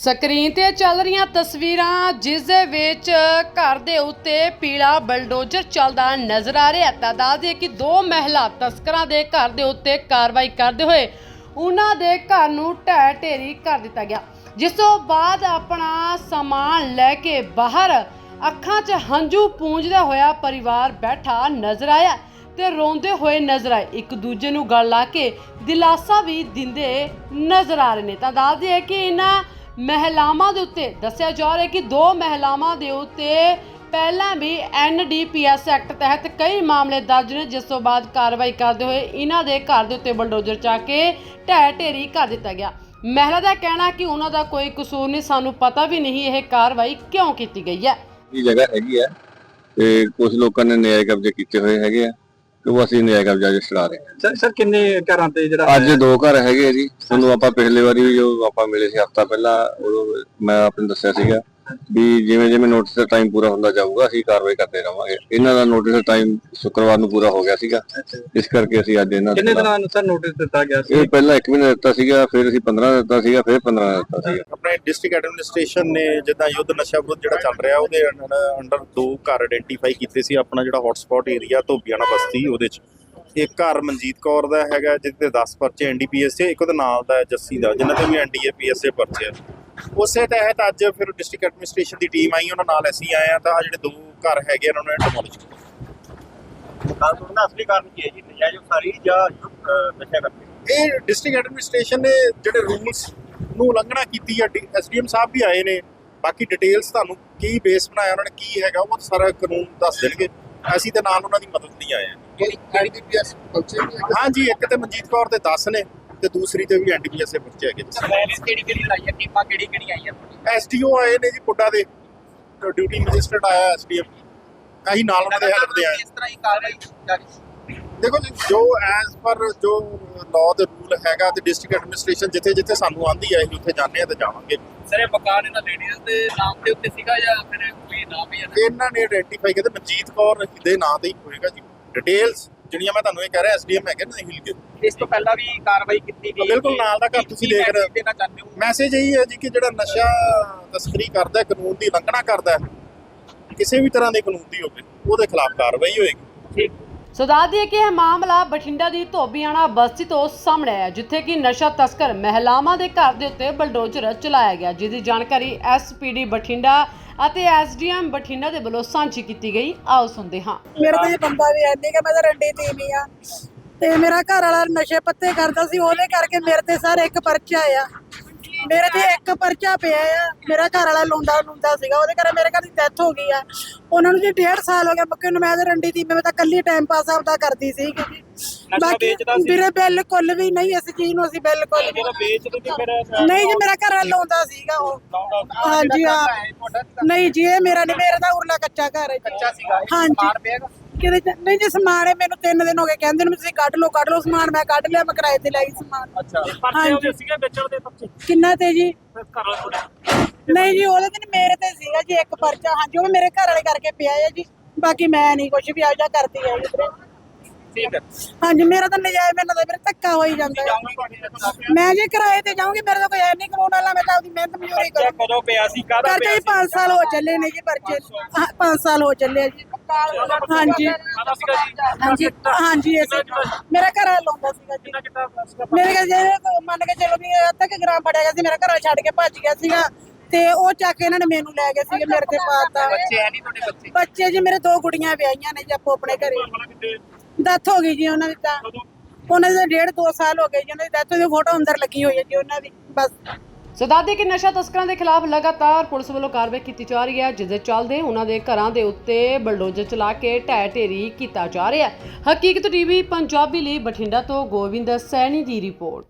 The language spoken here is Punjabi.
ਸਕਰੀਨ ਤੇ ਚੱਲ ਰਹੀਆਂ ਤਸਵੀਰਾਂ, ਜਿਸ ਦੇ ਵਿੱਚ ਘਰ ਦੇ ਉੱਤੇ ਪੀਲਾ ਬਲਡੋਜ਼ਰ ਚੱਲਦਾ ਨਜ਼ਰ ਆ ਰਿਹਾ ਤਾਂ ਦੱਸ ਕਿ ਦੋ ਮਹਿਲਾ ਤਸਕਰਾਂ ਦੇ ਘਰ ਦੇ ਉੱਤੇ ਕਾਰਵਾਈ ਕਰਦੇ ਹੋਏ ਉਹਨਾਂ ਦੇ ਘਰ ਨੂੰ ਢਹਿ ਢੇਰੀ ਕਰ ਦਿੱਤਾ ਗਿਆ। ਜਿਸ ਤੋਂ ਬਾਅਦ ਆਪਣਾ ਸਮਾਨ ਲੈ ਕੇ ਬਾਹਰ ਅੱਖਾਂ 'ਚ ਹੰਝੂ ਪੂੰਝਦਾ ਹੋਇਆ ਪਰਿਵਾਰ ਬੈਠਾ ਨਜ਼ਰ ਆਇਆ ਤੇ ਰੋਂਦੇ ਹੋਏ ਨਜ਼ਰ ਆਏ। ਇੱਕ ਦੂਜੇ ਨੂੰ ਗਲ ਲਾ ਕੇ ਦਿਲਾਸਾ ਵੀ ਦਿੰਦੇ ਨਜ਼ਰ ਆ ਰਹੇ ਨੇ। ਤਾਂ ਦੱਸ ਦਈਏ ਕਿ ਇਹਨਾਂ ਮਹਿਲਾਵਾਂ ਦੇ ਉੱਤੇ ਦੱਸਿਆ ਜਾ ਰਿਹਾ ਕਿ ਦੋ ਮਹਿਲਾਵਾਂ ਦੇ ਉੱਤੇ ਪਹਿਲਾਂ ਵੀ ਐਨਡੀਪੀਐਸ ਐਕਟ ਤਹਿਤ ਕਈ ਮਾਮਲੇ ਦਰਜ ਨੇ, ਜਿਸ ਤੋਂ ਬਾਅਦ ਕਾਰਵਾਈ ਕਰਦੇ ਹੋਏ ਇਹਨਾਂ ਦੇ ਘਰ ਦੇ ਉੱਤੇ ਬਲਡੋਜ਼ਰ ਚਾ ਕੇ ਢਹਿ ਢੇਰੀ ਕਰ ਦਿੱਤਾ ਗਿਆ। ਮਹਿਲਾ ਦਾ ਕਹਿਣਾ ਕਿ ਉਹਨਾਂ ਦਾ ਕੋਈ ਕਸੂਰ ਨਹੀਂ, ਸਾਨੂੰ ਪਤਾ ਵੀ ਨਹੀਂ ਇਹ ਕਾਰਵਾਈ ਕਿਉਂ ਕੀਤੀ ਗਈ ਹੈ। ਇਹ ਜਗ੍ਹਾ ਹੈਗੀ ਆ ਤੇ ਕੁਝ ਲੋਕਾਂ ਨੇ ਨਿਆਇ ਕਬਜ਼ੇ ਕੀਤੇ ਹੋਏ ਹੈਗੇ ਆ। ਤੇ ਉਹ ਅਸੀਂ ਨਿਆਇ ਕਬਜ਼ਾ ਜਿ ਛਡਾ ਰਹੇ। ਹਾਂ ਸਰ ਸਰ ਕਿੰਨੇ ਘਰਾਂ ਤੇ ਜਿਹੜਾ ਅੱਜ ਦੋ ਘਰ ਹੈਗੇ ਆ ਜੀ। ਤੁਹਾਨੂੰ ਆਪਾਂ ਪਿਛਲੇ ਵਾਰੀ ਵੀ ਜੋ ਆਪਾਂ ਮਿਲੇ ਸੀ ਹਫਤਾ ਪਹਿਲਾਂ। ਉਦੋਂ ਮੈਂ ਆਪਨੇ ਦੱਸਿਆ ਸੀਗਾ। ਵੀ ਜਿਵੇਂ ਜਿਵੇਂ ਨੋਟਿਸ ਦਾ ਟਾਈਮ ਪੂਰਾ ਹੁੰਦਾ ਜਾਊਗਾ ਅਸੀਂ ਕਾਰਵਾਈ ਕਰਦੇ ਰਵਾਂਗੇ। ਇਹਨਾਂ ਦਾ ਨੋਟਿਸ ਦਾ ਟਾਈਮ ਸ਼ੁੱਕਰਵਾਰ ਨੂੰ ਪੂਰਾ ਹੋ ਗਿਆ ਸੀਗਾ। ਇਸ ਕਰਕੇ ਅਸੀਂ ਅੱਜ ਇਹਨਾਂ ਦੇ ਕਿੰਨੇ ਦਿਨਾਂ ਨੂੰ ਸਰ ਨੋਟਿਸ ਦਿੱਤਾ ਗਿਆ ਸੀ? ਇਹ ਪਹਿਲਾਂ 1 ਮਹੀਨਾ ਦਿੱਤਾ ਸੀਗਾ ਫਿਰ ਅਸੀਂ 15 ਦਿੱਤਾ ਸੀਗਾ ਫਿਰ 15 ਦਿੱਤਾ ਸੀਗਾ। ਆਪਣੇ ਡਿਸਟ੍ਰਿਕਟ ਐਡਮਿਨਿਸਟ੍ਰੇਸ਼ਨ ਨੇ ਜਿੱਦਾਂ ਯੁੱਧ ਨਸ਼ਾ ਵਿਰੁੱਧ ਜਿਹੜਾ ਚੱਲ ਰਿਹਾ ਉਹਦੇ ਅੰਡਰ ਦੋ ਘਰ ਆਇਡੈਂਟੀਫਾਈ ਕੀਤੇ ਸੀ ਆਪਣਾ ਜਿਹੜਾ ਹੌਟਸਪੌਟ ਏਰੀਆ ਧੋਬੀਆਣਾ ਬਸਤੀ ਉਹਦੇ ਚ। ਇੱਕ ਘਰ ਮਨਜੀਤ ਕੌਰ ਦਾ ਹੈਗਾ ਜਿਹਦੇ ਤੇ 10 ਪਰਚੇ ਐਨਡੀਪੀਐਸ ਤੇ ਇੱਕ ਉਹਦੇ ਨਾਲ ਦਾ ਜੱਸੀ ਦਾ ਜਿਨ੍ਹਾਂ ਤੇ ਵੀ ਐਨਡੀਏਪੀਐਸ ਦੇ ਪਰਚੇ ਆ। ਉਸੇ ਤਹਿਤ ਅੱਜ ਫਿਰ ਡਿਸਟ੍ਰਿਕਟ ਐਡਮਿਨਿਸਟ੍ਰੇਸ਼ਨ ਦੀ ਟੀਮ ਆਈ ਉਹਨਾਂ ਨਾਲ ਅਸੀਂ ਆਏ ਆ ਤਾਂ ਆਹ ਜਿਹੜੇ ਦੋ ਘਰ ਹੈਗੇ ਆ, ਉਹਨਾਂ ਨੂੰ ਡਿਮੋਲਿਸ਼ ਕੀਤਾ ਕਾਨੂੰਨ ਦਾ ਅਸਲੀ ਕਾਰਨ ਕੀ ਹੈ ਜੀ? ਨਜਾਇਜ਼ ਉਸਾਰੀ ਜਾਂ ਨਸ਼ਾ ਕਰਦੇ ਇਹ ਡਿਸਟ੍ਰਿਕਟ ਐਡਮਿਨਿਸਟ੍ਰੇਸ਼ਨ ਨੇ ਜਿਹੜੇ ਰੂਲਸ ਨੂੰ ਉਲੰਘਣਾ ਕੀਤੀ ਹੈ ਐਸਡੀਐਮ ਸਾਹਿਬ ਵੀ ਆਏ ਨੇ। ਬਾਕੀ ਡਿਟੇਲਸ ਤੁਹਾਨੂੰ ਕੀ ਬੇਸ ਬਣਾਇਆ ਉਹਨਾਂ ਨੇ ਕੀ ਹੈਗਾ ਉਹ ਤਾਂ ਸਾਰਾ ਕਾਨੂੰਨ ਦੱਸ ਦੇਣਗੇ। ਅਸੀਂ ਤੇ ਨਾਲ ਉਹਨਾਂ ਦੀ ਮਦਦ ਲਈ ਆਏ ਹਾਂਜੀ ਇੱਕ ਤੇ ਮਨਜੀਤ ਕੌਰ ਦੇ 10 ਨੇ। ਤੇ ਦੂਸਰੀ ਤੇ ਵੀ ਐਨਡੀਪੀਐਸ ਦੇ ਬੱਚੇ ਹੈਗੇ ਸਰਵੈਲੈਂਸ ਕਿਹੜੀ ਕਿਹੜੀ ਲਾਈ ਹੈ? ਟੀਮਾਂ ਕਿਹੜੀ ਕਿਹੜੀ ਆਈਆਂ ਐਸਡੀਓ ਆਏ ਨੇ ਜੀ ਪੁੱਡਾ ਦੇ। ਡਿਊਟੀ ਮੈਜਿਸਟਰੇਟ ਆਇਆ ਐਸਡੀਐਮ। ਅਸੀਂ ਨਾਲ ਉਹਨਾਂ ਦੇ ਹੈਲਪ ਦੇ ਆਏ। ਇਸ ਤਰ੍ਹਾਂ ਹੀ ਕਾਰਵਾਈ ਜਾਰੀ ਦੇਖੋ ਜੀ ਜੋ ਐਜ਼ ਪਰ ਜੋ ਲਾਅ ਦੇ ਰੂਲ ਹੈਗਾ ਤੇ ਡਿਸਟ੍ਰਿਕਟ ਐਡਮਿਨਿਸਟ੍ਰੇਸ਼ਨ ਜਿੱਥੇ ਜਿੱਥੇ ਸਾਨੂੰ ਆਂਦੀ ਹੈ ਅਸੀਂ ਉੱਥੇ ਜਾਂਦੇ ਆ ਤੇ ਜਾਵਾਂਗੇ। ਸਰ ਇਹ ਮਕਾਨ ਇਹਨਾਂ ਲੇਡੀਜ਼ ਦੇ ਨਾਮ ਦੇ ਉੱਤੇ ਸੀਗਾ ਜਾਂ ਫਿਰ ਕੋਈ ਨਾਮ ਹੀ ਹੈ? ਇਹਨਾਂ ਨੇ ਆਇਡੈਂਟੀਫਾਈ ਕੀਤਾ ਮਨਜੀਤ ਕੌਰ ਦੇ ਨਾਂ ਤੇ ਹੀ ਹੋਏਗਾ ਜੀ। ਡਿਟੇਲਸ ਜਿਹੜੀਆਂ ਮੈਂ ਤੁਹਾਨੂੰ ਇਹ ਕਹਿ ਰਿਹਾ ਐਸਡੀਐਮ ਹੈਗੇ ਨਾ ਹਿਲ ਕੇ ਇਸ ਤੋਂ ਪਹਿਲਾਂ ਵੀ ਕਾਰਵਾਈ ਕੀਤੀ ਗਈ ਬਿਲਕੁਲ ਨਾਲ ਦਾ ਘਰ ਤੁਸੀਂ ਦੇਖ ਰਹੇ ਹੋ। ਦੇਣਾ ਚਾਹੁੰਦੇ ਹੋ? ਮੈਸੇਜ ਇਹੀ ਹੈ ਜੀ ਕਿ ਜਿਹੜਾ ਨਸ਼ਾ ਤਸਕਰੀ ਕਰਦਾ ਹੈ, ਕਾਨੂੰਨ ਦੀ ਉਲੰਘਣਾ ਕਰਦਾ ਹੈ ਕਿਸੇ ਵੀ ਤਰ੍ਹਾਂ ਦੇ ਕਾਨੂੰਨ ਦੀ ਹੋਵੇ ਉਹਦੇ ਖਿਲਾਫ ਕਾਰਵਾਈ ਹੋਏਗੀ। ਠੀਕ। ਸੋ ਦੱਸ ਦਈਏ ਕਿ ਇਹ ਮਾਮਲਾ ਬਠਿੰਡਾ ਦੀ ਧੋਬੀਆਣਾ ਬਸਤੀ ਤੋਂ ਸਾਹਮਣੇ ਆਇਆ ਜਿੱਥੇ ਕਿ ਨਸ਼ਾ ਤਸਕਰ ਮਹਿਲਾਵਾਂ ਦੇ ਘਰ ਦੇ ਉੱਤੇ ਬਲਡੋਜ਼ਰ ਚਲਾਇਆ ਗਿਆ ਜਿਸ ਦੀ ਜਾਣਕਾਰੀ ਐਸਪੀਡੀ ਬਠਿੰਡਾ ਅਤੇ ਐਸਡੀਐਮ ਬਠਿੰਡਾ ਦੇ ਵੱਲੋਂ ਸਾਂਝੀ ਕੀਤੀ ਗਈ। ਆਓ ਸੁਣਦੇ ਹਾਂ। ਮੇਰੇ ਤੇ ਬੰਦਾ ਵੀ ਐਨੀ ਕਿ ਮੈਂ ਤਾਂ ਰੰਡੀ ਤੀਵੀਂ ਆ ਤੇ ਮੇਰਾ ਘਰ ਵਾਲਾ ਨਸ਼ੇ ਪੱਤੇ ਕਰਦਾ ਸੀ, ਉਹਦੇ ਕਰਕੇ ਮੇਰੇ ਤੇ ਸਰ ਇੱਕ ਪਰਚਾ ਆ ਮੇਰੇ ਤੇ ਇੱਕ ਪਰਚਾ ਪਿਆ ਆ। ਮੇਰਾ ਘਰ ਵਾਲਾ ਲੁੰਡਾ ਲੁੰਦਾ ਸੀਗਾ, ਉਹਦੇ ਕਰਕੇ ਮੇਰੇ ਘਰ ਦੀ ਡੈਥ ਹੋ ਗਈ ਆ। ਉਹਨਾਂ ਨੂੰ ਜੀ ਡੇਢ ਸਾਲ ਹੋ ਗਿਆ ਮੱਕੇ ਨੂੰ ਮੈਂ ਤਾਂ ਰੰਡੀ ਦੀ ਮੈਂ ਤਾਂ ਕੱਲੀ ਟਾਈਮ ਪਾਸ ਆਪਦਾ ਕਰਦੀ ਸੀ। ਬਾਕੀ ਵੇਚਦਾ ਸੀ? ਵੀਰੇ ਬਿਲਕੁਲ ਵੀ ਨਹੀਂ ਇਸ ਚੀਜ਼ ਨੂੰ ਅਸੀਂ ਬਿਲਕੁਲ ਵੀ ਜਦੋਂ ਵੇਚਦੇ ਤੇ ਫਿਰ ਨਹੀਂ ਜੀ ਮੇਰਾ ਘਰ ਵਾਲਾ ਲਾਉਂਦਾ ਸੀਗਾ ਉਹ। ਹਾਂਜੀ ਹਾਂ। ਨਹੀਂ ਜੀ ਇਹ ਮੇਰਾ ਨਹੀਂ ਮੇਰਾ ਤਾਂ ਉਰਲਾ ਕੱਚਾ ਘਰ ਹੈ ਜੀ। ਕੱਚਾ ਸੀਗਾ ਇਹ ਹਾਂਜੀ। ਸਮਾਨ ਕਿਤੇ ਨਹੀਂ ਜੀ ਸਮਾਨ ਹੈ ਮੈਨੂੰ ਤਿੰਨ ਦਿਨ ਹੋ ਗਏ ਕਹਿੰਦੇ ਨੂੰ ਤੁਸੀਂ ਕੱਢ ਲਓ ਕੱਢ ਲਓ ਸਮਾਨ ਮੈਂ ਕੱਢ ਲਿਆ ਮੈਂ ਕਿਰਾਏ ਤੇ ਲਾਈ ਸਮਾਨ। ਅੱਛਾ। ਹਾਂਜੀ। ਸੀਗੇ ਵੇਚਣ ਦੇ ਪਰਚੇ? ਕਿੰਨਾ ਤੇ ਜੀ? ਘਰੋਂ ਥੋੜੇ ਨਹੀਂ ਜੀ ਉਹਦੇ ਤੇ ਨੀ, ਮੇਰੇ ਤੇ ਸੀਗਾ ਜੀ ਇੱਕ ਪਰਚਾ। ਹਾਂਜੀ ਉਹ ਮੇਰੇ ਘਰ ਵਾਲੇ ਕਰਕੇ ਪਿਆ ਹੈ ਜੀ। ਬਾਕੀ ਮੈਂ ਨਹੀਂ ਕੁਝ ਵੀ ਆਜਾ ਕਰਦੀ ਹੈ ਜੀ ਵੀਰੇ। ਠੀਕ ਹੈ। ਹਾਂਜੀ ਮੇਰਾ ਤਾਂ ਨਜਾਇਜ਼ ਮੈਨੂੰ ਤਾਂ ਵੀਰੇ ਧੱਕਾ ਹੋਈ ਜਾਂਦਾ। ਹੈ ਜਾਉਂਗੀ ਤੁਹਾਡੇ ਮੈਂ ਜੀ ਕਿਰਾਏ ਤੇ ਜਾਊਂਗੀ ਮੇਰਾ ਤਾਂ ਕੋਈ ਹੈ ਨਹੀਂ ਕਾਨੂੰਨ ਵਾਲਾ ਮੈਂ ਤਾਂ ਆਪਦੀ ਮਿਹਨਤ ਮਜ਼ਦੂਰੀ ਕਰੂੰ। ਕਦੋਂ ਪਿਆ ਸੀ ਕਾਹਦਾ ਪਰਚਾ ਪਿਆ ਜੀ 5 ਸਾਲ ਹੋ ਚੱਲੇ ਨੇ ਜੀ ਪਰਚੇ। 5 ਸਾਲ। ਹੋ ਚੱਲੇ ਆ ਜੀ। ਹਾਂਜੀ। ਕਾਹਦਾ ਸੀਗਾ ਜੀ। ਹਾਂਜੀ ਹਾਂਜੀ ਮੇਰਾ ਘਰ ਵਾਲਾ ਲਾਉਂਦਾ ਸੀਗਾ ਜੀ। ਕਿੰਨਾ ਕਿੰਨਾ ਸੀਗਾ? ਮੇਰੇ ਕੋਲ ਜੇ ਮੰਨ ਕੇ ਚਲੋ ਵੀ ਅੱਧਾ ਕੁ ਗ੍ਰਾਮ ਫੜਿਆ ਗਿਆ ਸੀ ਮੇਰਾ ਘਰ ਵਾਲਾ ਛੱਡ ਕੇ ਭੱਜ ਗਿਆ ਸੀਗਾ। ਤੇ ਉਹ ਚੱਕ ਕੇ ਇਹਨਾਂ ਨੇ ਮੈਨੂੰ ਲੈ ਗਏ ਸੀਗੇ ਮੇਰੇ ਤੇ ਪਾਤਾ ਬੱਚੇ ਹੈ ਨਹੀਂ ਤੁਹਾਡੇ ਬੱਚੇ? ਬੱਚੇ ਜੀ ਮੇਰੇ ਦੋ ਕੁੜੀਆਂ ਵਿਆਹੀਆਂ ਨੇ ਜੀ ਆਪੋ ਆਪਣੇ ਘਰੇ। ਡੈਥ ਹੋ ਗਈ ਜੀ ਉਹਨਾਂ ਦੀ ਤਾਂ। ਉਹਨਾਂ ਦੇ ਡੇਢ ਦੋ ਸਾਲ ਹੋ ਗਏ ਜੀ, ਉਹਨਾਂ ਦੀ ਡੈਥ ਦੀ ਫੋਟੋ ਅੰਦਰ ਲੱਗੀ ਹੋਈ ਹੈ ਜੀ ਉਹਨਾਂ ਦੀ, ਬਸ। ਸੋ ਦੱਸ ਕਿ ਨਸ਼ਾ ਤਸਕਰਾਂ ਦੇ ਖਿਲਾਫ ਲਗਾਤਾਰ ਪੁਲਿਸ ਵੱਲੋਂ ਕਾਰਵਾਈ ਕੀਤੀ ਜਾ ਰਹੀ ਹੈ, ਜਿਸ ਦੇ ਚੱਲਦੇ ਉਹਨਾਂ ਦੇ ਘਰਾਂ ਦੇ ਉੱਤੇ ਬਲਡੋਜ਼ਰ ਚਲਾ ਕੇ ਢਹਿ ਢੇਰੀ ਕੀਤਾ ਜਾ ਰਿਹਾ ਹੈ। ਹਕੀਕਤ ਟੀਵੀ, ਪੰਜਾਬੀ ਲਈ ਬਠਿੰਡਾ ਤੋਂ ਗੋਬਿੰਦ ਸੈਣੀ ਦੀ ਰਿਪੋਰਟ।